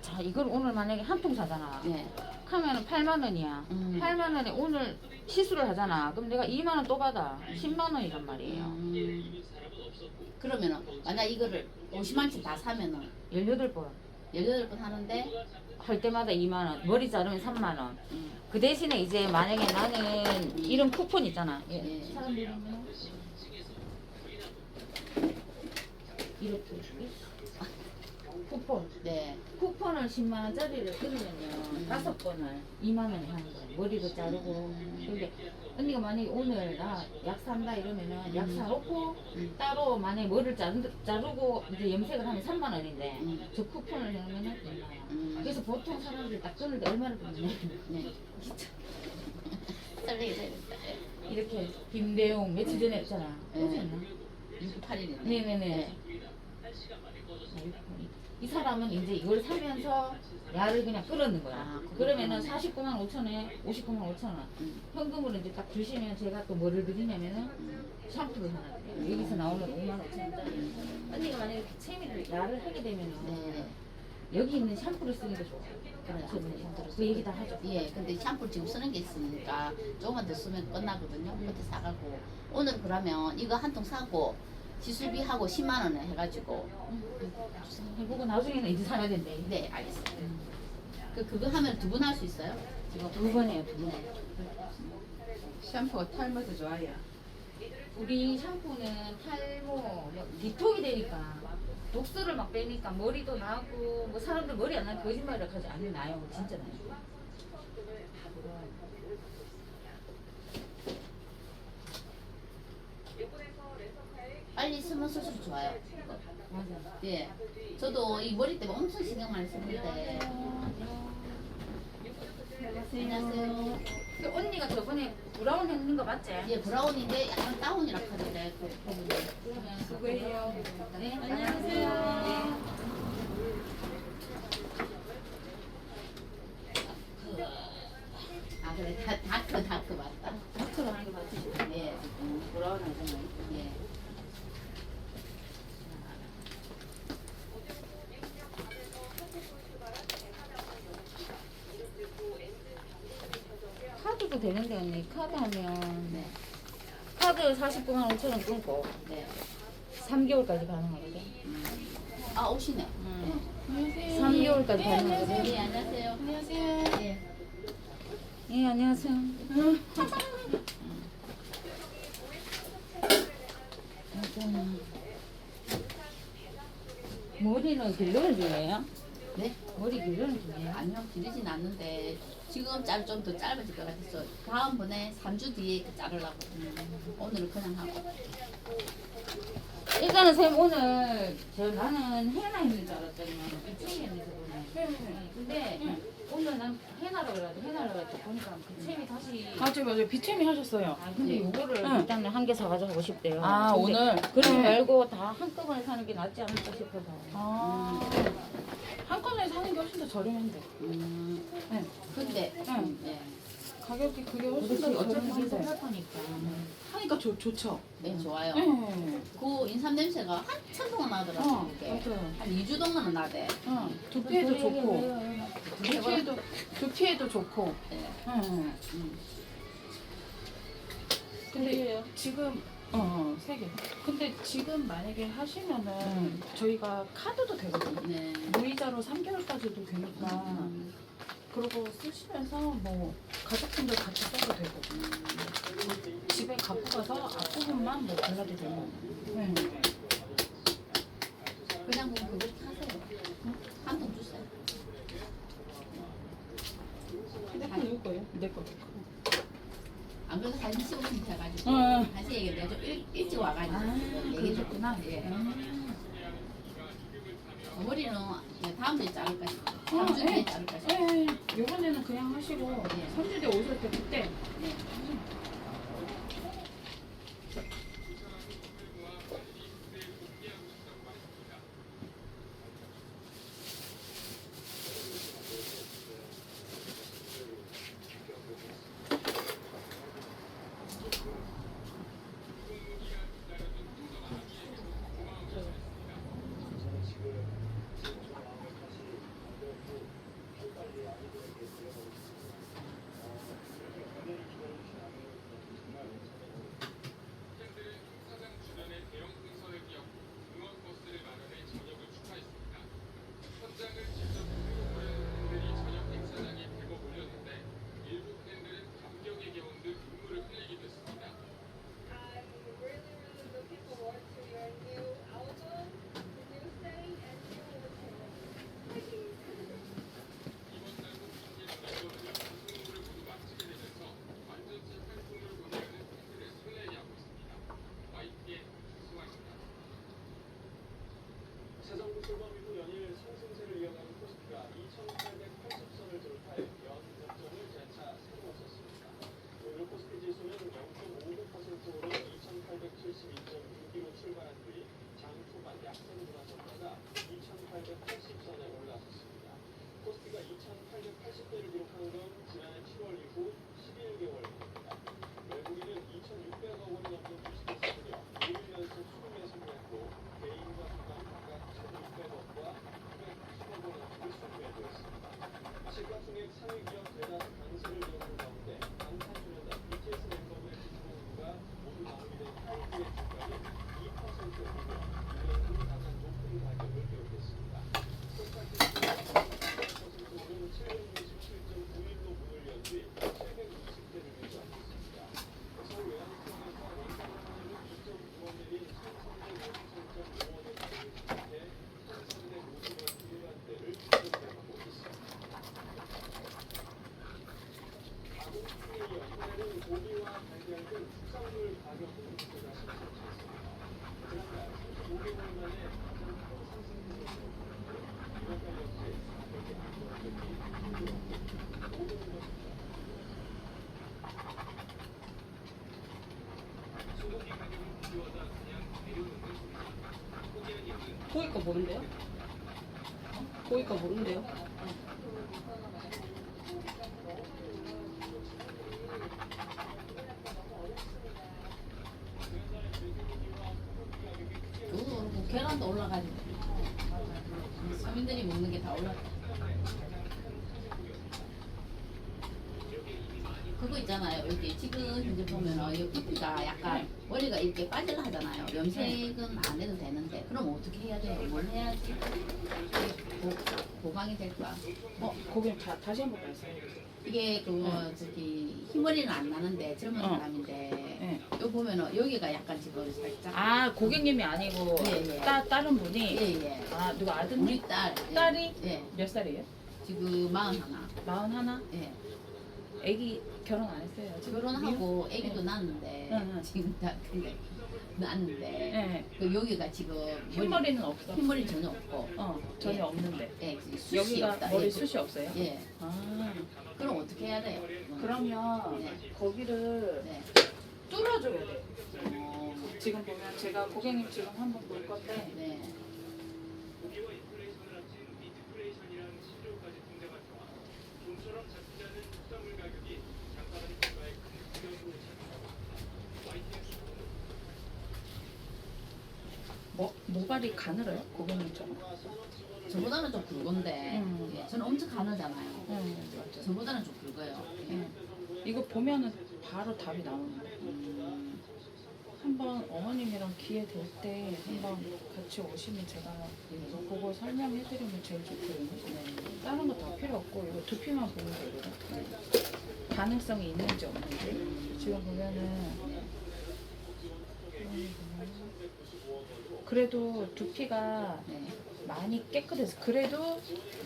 자 이걸 오늘 만약에 한 통 사잖아. 네. 하면은 8만 원이야. 음. 8만 원에 오늘 시수를 하잖아. 그럼 내가 2만 원 또 받아. 10만 원이란 말이에요. 음. 그러면은 만약 이거를 50만치 다 사면은 18번 18번 하는데 할 때마다 2만 원. 머리 자르면 3만 원. 음. 그 대신에 이제 만약에 나는 이런 쿠폰 있잖아. 예. 예. 이렇게 쿠폰. 네. 쿠폰을 10만 원짜리를 끊으면요 다섯 번을 2만 원에 하는 거예요. 머리도 자르고. 근데 언니가 만약에 오늘 나 약 산다 이러면은 약 사놓고 음. 따로 만약에 머리를 자르, 자르고 이제 염색을 하면 3만 원인데 음. 저 쿠폰을 내면은 2만 원. 음. 그래서 보통 사람들이 딱 끊을 때 얼마를 끊냐 네. 설레게. 이렇게 김대용 며칠 전에 했잖아. 네. 어제였나? 68일이네. 네네네. 이 사람은 이제 이걸 사면서 야를 그냥 끌어는 거야. 아, 그러면은 그렇구나. 49만 5천에 59만 5천 원. 음. 현금으로 이제 딱 주시면 제가 또 뭐를 드리냐면은 음. 샴푸를 하나 드려요. 여기서 나오는 5만 5천 원짜리. 언니가 만약에 체미를 야를 하게 되면은 네. 여기 있는 샴푸를 쓰는 게 좋아. 그래. 샴푸를 그 얘기 다 하죠. 예, 근데 샴푸 지금 쓰는 게 있으니까 조금만 더 쓰면 끝나거든요. 그때 사가고 오늘 그러면 이거 한 통 사고 지수비하고 10만 원에 해가지고 해보고 나중에는 이제 사야 된대. 네 알겠습니다. 그 그거 하면 두 분 할 수 있어요? 지금 두 번이에요, 두 번. 샴푸가 탈모도 좋아요. 우리 샴푸는 탈모, 뭐 디톡이 되니까 독소를 막 빼니까 머리도 나고 뭐 사람들 머리 안 나면 거짓말을 하지 않는 나요. 진짜 나요. 빨리 쓰면 쓸수록 좋아요. 맞아. 예, 저도 이 머리 때문에 엄청 신경 많이 쓰는데. 안녕하세요. 그 언니가 저번에 브라운 했는 거 맞지? 예, 브라운인데 약간 다운이라 하는데 그 부분이. 그러면 그거예요. 네, 안녕하세요. 아 그래 다, 다크 다크 맞다. 다크로 하는 게 맞지? 예, 음, 브라운 하잖아요. 예. 카드도 되는데 언니 카드 하면 네, 카드 49만 5천 원 끊고 네. 3개월까지 가능하거든. 음. 아 오시네. 음. 안녕하세요. 3개월까지 가능하거든. 네, 안녕하세요. 안녕하세요. 예. 예, 안녕하세요. 일단은 머리는 길러는 중이에요? 네? 머리 중이에요? 아니요, 기르진 않는데 지금 짤 좀 더 짧아질 것 같아서 다음번에 3주 뒤에 그 자르려고. 오늘은 그냥 하고. 일단은 쌤 오늘 저 나는 해나 있는 줄 알았더니만 그체이 있는 줄 알았네. 근데 오늘 난 해나로 그래가지고 해나로 그래가지고 보니까 그체이 다시 맞아요, 맞아요. 비체미 하셨어요. 아 근데 요거를 응. 일단은 한 개 사가지고 하고 싶대요. 아, 근데 오늘? 그러지 응. 말고 다 한꺼번에 사는 게 낫지 않을까 싶어서. 아. 한꺼번에 사는 게 훨씬 더 저렴한데. 음, 네. 근데 응. 예, 가격이 그게 훨씬 더 어차피 저렴한데. 생각하니까. 하니까 좋, 좋죠. 네 좋아요. 네. 그 인삼 냄새가 한참 동안 나더라고요. 어, 이게. 맞아요. 한 2주 동안은 나대. 어, 두피에도 좋고, 두피에도, 두피에도 좋고. 네. 응. 음. 근데 지금 어, 어, 세 개. 근데 지금 만약에 하시면은 저희가 카드도 되거든요. 네. 무이자로 3개월까지도 되니까 음. 그리고 쓰시면서 뭐 가족분들 같이 써도 되고 집에 갖고 가서 앞부분만 뭐 발라도 되고 네. 그냥 그거 사세요. 한 통 주세요. 핸드폰 누구 거예요? 내 거. 안 그래도 사진 찍으면 돼가지고 응. 다시 얘기해. 좀 일, 일찍 와가지고 아, 얘기해줬구나. 예. 음. 머리는 이제 다음 주에 자를까 싶어. 어, 다음 주 뒤에 네. 자를까 싶어. 네, 요번에는 그냥 하시고 네. 3주 뒤에 오실 때 그때 네. 모른대요? 고기가 모른대요? 그것도 그렇고 계란도 올라가지고 서민들이 먹는 게 다 올라가. 그거 있잖아요. 이렇게 지금 현재 보면은 이 피피가 약간 머리가 이렇게 빠질라 하잖아요. 염색은 안 해도 되는데 그럼 어떻게 해야 돼요? 뭘 해야지 보, 보강이 될까? 어, 고기 다, 다시 한 번 말씀해 주세요. 이게 그 저기 흰머리는 안 나는데 젊은 어. 사람인데 네. 요 보면은 여기가 약간 지금 살짝 아, 고객님이 아니고 예, 예. 따, 다른 분이 예예 아, 누가 아드님? 우리 딸 예. 딸이? 예 몇 살이에요? 지금 마흔 하나 마흔 하나? 예 애기 결혼 안 했어요. 아직? 결혼하고? 아기도 낳았는데 응, 응. 지금 다 근데 낳았는데 네. 그 여기가 지금 흰머리는 없어. 흰머리 전혀 없고 어, 전혀 예. 없는데. 예 숱이 여기가 없다 머리 예. 숱이 없어요? 예 아, 그럼 어떻게 해야 돼요? 그러면 네. 거기를 네 뚫어줘야 돼. 어, 지금 보면 제가 고객님 지금 한번 볼 건데 네 뭐, 모발이 가늘어요? 고객님처럼? 저보다는 좀 굵은데 음. 예, 저는 엄청 가늘잖아요. 응, 맞아. 저보다는 좀 굵어요. 예. 응. 이거 보면은 바로 답이 나오는데. 음, 한번 어머님이랑 기회 될 때 한번 같이 오시면 제가 이거 보고 설명해드리면 제일 좋거든요. 네. 다른 거 다 필요 없고 이거 두피만 보면 되거든. 가능성이 있는지 없는지. 지금 보면은 그래도 두피가 네. 많이 깨끗해서 그래도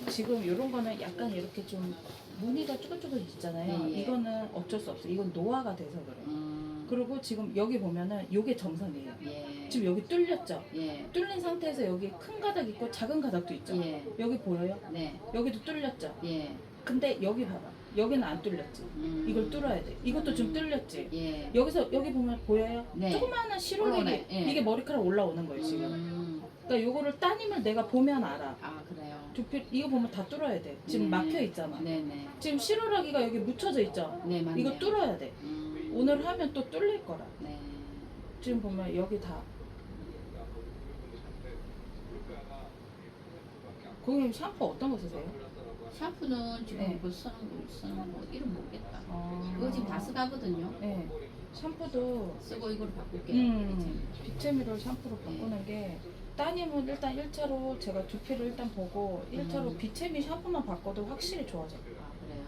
지금 이런 거는 약간 이렇게 좀 무늬가 쭈글쭈글 있잖아요. 네, 예. 이거는 어쩔 수 없어. 이건 노화가 돼서 그래. 음, 그리고 지금 여기 보면은 요게 정상이에요. 예. 지금 여기 뚫렸죠? 예. 뚫린 상태에서 여기 큰 가닥 있고 작은 가닥도 있죠? 예. 여기 보여요? 네. 여기도 뚫렸죠? 예. 근데 여기 봐봐. 여기는 안 뚫렸지. 음, 이걸 뚫어야 돼. 이것도 좀 뚫렸지. 예. 여기서 여기 보면 보여요? 네. 조그마한 올라오네. 예. 이게 머리카락 올라오는 거예요 지금. 음, 그러니까 요거를 따님을 내가 보면 알아. 아 그래요. 두피 이거 보면 다 뚫어야 돼. 지금 음. 막혀 있잖아. 네네. 지금 시로라기가 여기 묻혀져 있죠. 네 맞네요. 이거 뚫어야 돼. 음, 오늘 하면 또 뚫릴 거라. 네. 지금 보면 여기 다. 고객님 샴푸 어떤 거 쓰세요? 샴푸는 지금 네. 뭐 쓰는 거 쓰는 거 이름 모르겠다. 어... 이거 지금 다 쓰가거든요. 네. 샴푸도 쓰고 이걸 바꿀게요. 음, 비체미를 샴푸로 바꾸는 게 따님은 일단 1차로 제가 두피를 일단 보고 1차로 음. 비체미 샴푸만 바꿔도 확실히 좋아져. 아 그래요.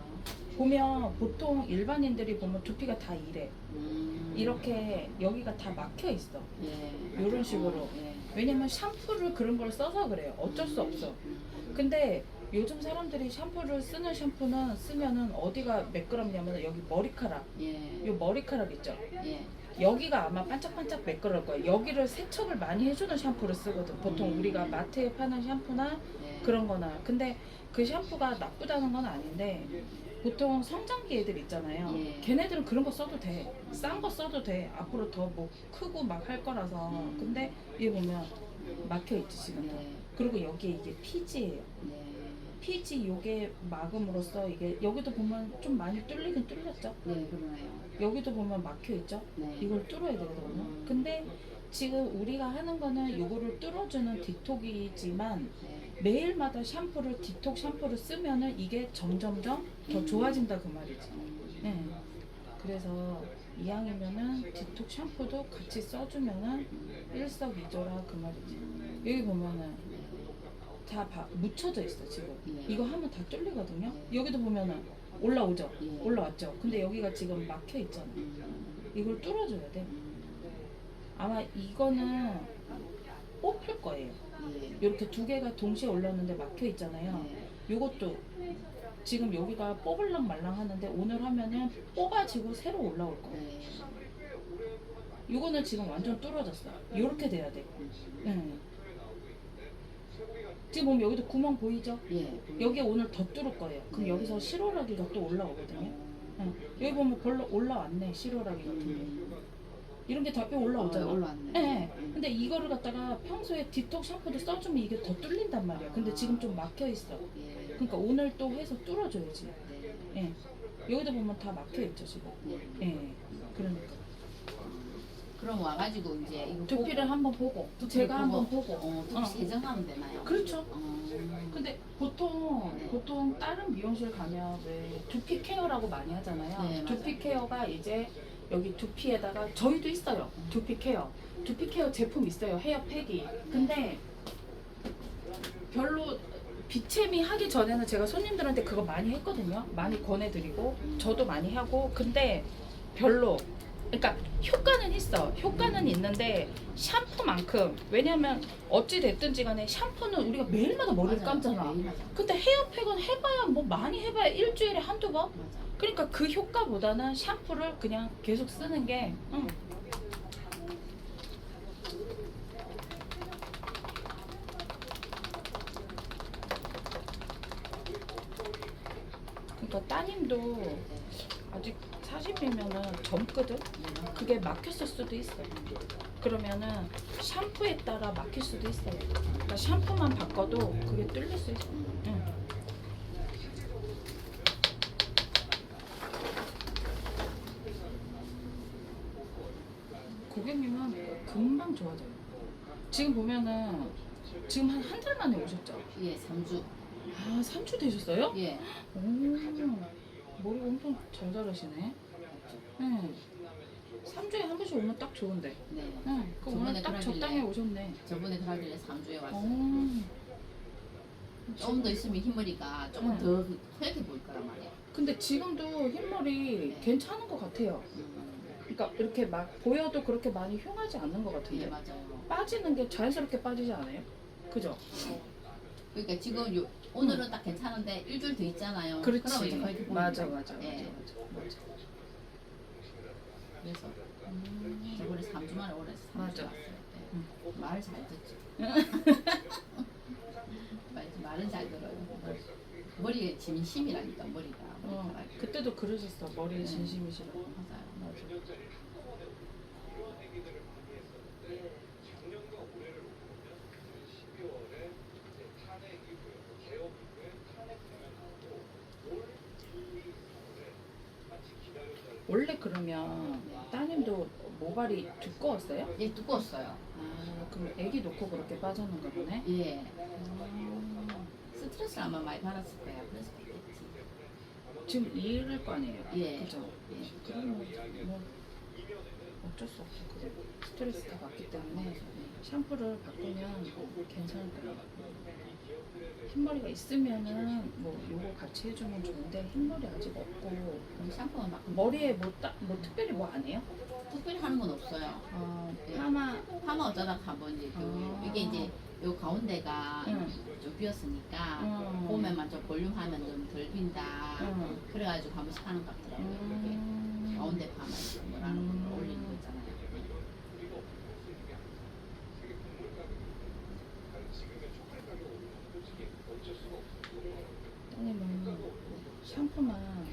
보면 보통 일반인들이 보면 두피가 다 이래. 음, 이렇게 여기가 다 막혀 있어. 예. 요런 식으로. 예. 왜냐면 샴푸를 그런 걸 써서 그래요. 어쩔 수 없어. 음, 근데 요즘 사람들이 샴푸를 쓰는 샴푸는 쓰면은 어디가 매끄럽냐면 여기 머리카락. 예. 요 머리카락 있죠. 예. 여기가 아마 반짝반짝 매끄러울 거예요. 여기를 세척을 많이 해주는 샴푸를 쓰거든. 보통 음. 우리가 마트에 파는 샴푸나 예. 그런 거나. 근데 그 샴푸가 나쁘다는 건 아닌데 보통 성장기 애들 있잖아요. 예. 걔네들은 그런 거 써도 돼. 싼 거 써도 돼. 앞으로 더 뭐 크고 막 할 거라서. 음. 근데 얘 보면 막혀 있지 지금. 다. 예. 그리고 여기에 이게 피지예요. 예. 피지 요게 막음으로써 이게 여기도 보면 좀 많이 뚫리긴 뚫렸죠. 예, 그러네요. 여기도 보면 막혀 있죠. 네. 이걸 뚫어야 되거든요. 근데 지금 우리가 하는 거는 요거를 뚫어주는 디톡이지만 네. 매일마다 샴푸를 디톡 샴푸를 쓰면은 이게 점점점 더 음. 좋아진다 그 말이지. 음, 네. 그래서 이왕이면은 디톡 샴푸도 같이 써주면은 일석이조라 그 말이지. 여기 보면은 다 바- 묻혀져 있어 지금. 예. 이거 하면 다 뚫리거든요. 여기도 보면은 올라오죠. 예. 올라왔죠. 근데 여기가 지금 막혀 있잖아. 음, 이걸 뚫어줘야 돼. 음, 아마 이거는 뽑힐 거예요. 예. 이렇게 두 개가 동시에 올랐는데 막혀 있잖아요. 네. 요것도 지금 여기가 뽑을랑 말랑 하는데 오늘 하면은 뽑아지고 새로 올라올 거예요. 네. 요거는 지금 완전 뚫어졌어. 요렇게 돼야 돼. 응. 지금 보면 여기도 구멍 보이죠? 예. 여기 오늘 더 뚫을 거예요. 그럼 네. 여기서 실오라기가 또 올라오거든요. 응. 여기 보면 별로 올라왔네, 실오라기 같은 게. 이런 게 다 뼈 올라오잖아. 어, 올라왔네. 네. 음. 근데 이거를 갖다가 평소에 디톡 샴푸를 써주면 이게 더 뚫린단 말이야. 근데 지금 좀 막혀 있어. 예. 그러니까 오늘 또 해서 뚫어줘야지. 네. 예. 여기도 보면 다 막혀 있죠 지금. 네. 예. 그러니까 그럼 와가지고 이제 이거 두피를 한번 보고 두피를 제가 한번 보고. 어, 두피 어. 세정하면 되나요? 그렇죠. 어. 근데 보통 네. 보통 다른 미용실 가면 왜 두피 케어라고 많이 하잖아요. 네, 맞아요. 두피 케어가 이제 여기 두피에다가 저희도 있어요. 두피 케어. 두피 케어 제품 있어요. 헤어 팩이. 근데 별로 비체미 하기 전에는 제가 손님들한테 그거 많이 했거든요. 많이 권해드리고 저도 많이 하고 근데 별로. 그러니까 효과는 있어. 효과는 있는데 샴푸만큼 왜냐면 어찌 됐든지 간에 샴푸는 우리가 매일마다 머리를 맞아요. 감잖아. 네, 맞아요. 근데 헤어팩은 해봐야 뭐 많이 해봐야 일주일에 한두 번? 맞아. 그러니까 그 효과보다는 샴푸를 그냥 계속 쓰는 게 응. 그러니까 따님도 아직 40이면은 젊거든? 그게 막혔을 수도 있어. 그러면은 샴푸에 따라 막힐 수도 있어요. 그러니까 샴푸만 바꿔도 그게 뚫릴 수 있어. 응. 고객님은 금방 좋아져요. 지금 보면은 지금 한 한 달 만에 오셨죠? 예, 3주. 아, 3주 되셨어요? 예. 오, 머리 엄청 잘 자르시네. 응. 3주에 한 번씩 오면 딱 좋은데. 네. 응. 그 저번에 오늘 딱 그러길래. 적당히 오셨네. 저번에 그러길래 3주에 왔어요. 오. 조금 더 있으면 흰머리가 조금 응. 더 하얗게 보일 거란 말이에요. 근데 지금도 흰머리 네. 괜찮은 것 같아요. 음, 그러니까 이렇게 막 보여도 그렇게 많이 흉하지 않는 것 예, 같은데. 맞아요. 빠지는 게 자연스럽게 빠지지 않아요? 그죠? 그러니까 지금 요, 오늘은 딱 괜찮은데 일주일 더 있잖아요. 그럼 이제 그렇지. 거의. 맞아, 맞아, 맞아, 예. 맞아, 맞아. 그래서 음. 저번에 3주 만에 오래 3주 맞아. 왔어요. 네. 응. 말잘. 말, 말은 잘 들어요. 머리에 진심이라니까 머리가. 어, 머리카락이. 그때도 그러셨어. 머리에 네. 진심이시라고. 맞아요. 맞아. 원래 그러면 따님도 모발이 두꺼웠어요? 예, 두꺼웠어요. 아, 그럼 애기 놓고 그렇게 빠졌는가 보네? 예. 음, 스트레스를 아마 많이 받았을 거예요. 그래서 그랬겠지. 지금 이해할 거 아니에요? 예. 그죠? 예. 그러면 뭐 어쩔 수 없어. 그게 스트레스가 받기 때문에 샴푸를 바꾸면 괜찮을 거예요. 흰머리가 있으면은 뭐 요거 같이 해주면 좋은데 흰머리 아직 없고 그럼 샴푸만 막 머리에 뭐, 따, 뭐 특별히 뭐 안 해요? 특별히 하는 건 없어요. 어, 네. 파마 파마 어쩌다 한번 이제 그 아. 이게 이제 요 가운데가 응. 좀 비었으니까 음. 봄에만 좀 볼륨하면 좀 덜 빈다. 응. 그래가지고 한 번씩 하는 것 같더라고요. 음. 가운데 파마 음. 걸 올리는 거 있잖아요. 따님은 샴푸만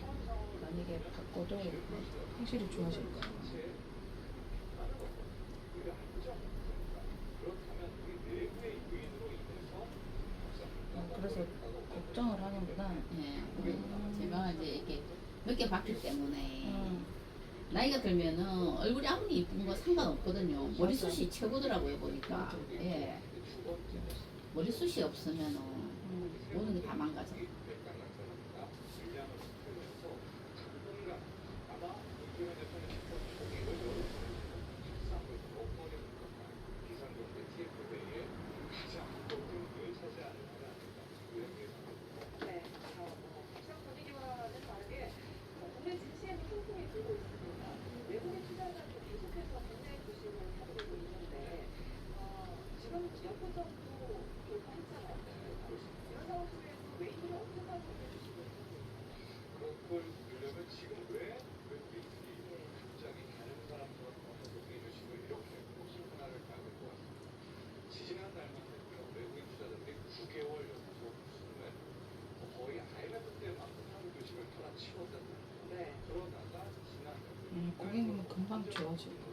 바꿔도 확실히 좋아질 거예요. 어, 그래서 걱정을 하는구나. 예. 우리 제가 이제 이렇게 몇개 봤기 때문에 음. 나이가 들면은 얼굴이 아무리 이쁜 거 상관없거든요. 머리숱이 최고더라고요 보니까. 맞아. 예. 머리숱이 없으면은 음. 모든 게 다 망가져. 네, 어, 시장 분위기와는 다르게 어, 국내 증시에는 풍풍이 불고 있습니다. 외국인 투자자도 계속해서 국내 주식을 사들고 있는데 어, 지금 역부정도 돌파했잖아요. 이런 상황 속에서 외인들이 어떻게 하고 계시고 네. 음, 고객님은 금방 좋아질 것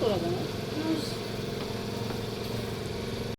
돌아가네.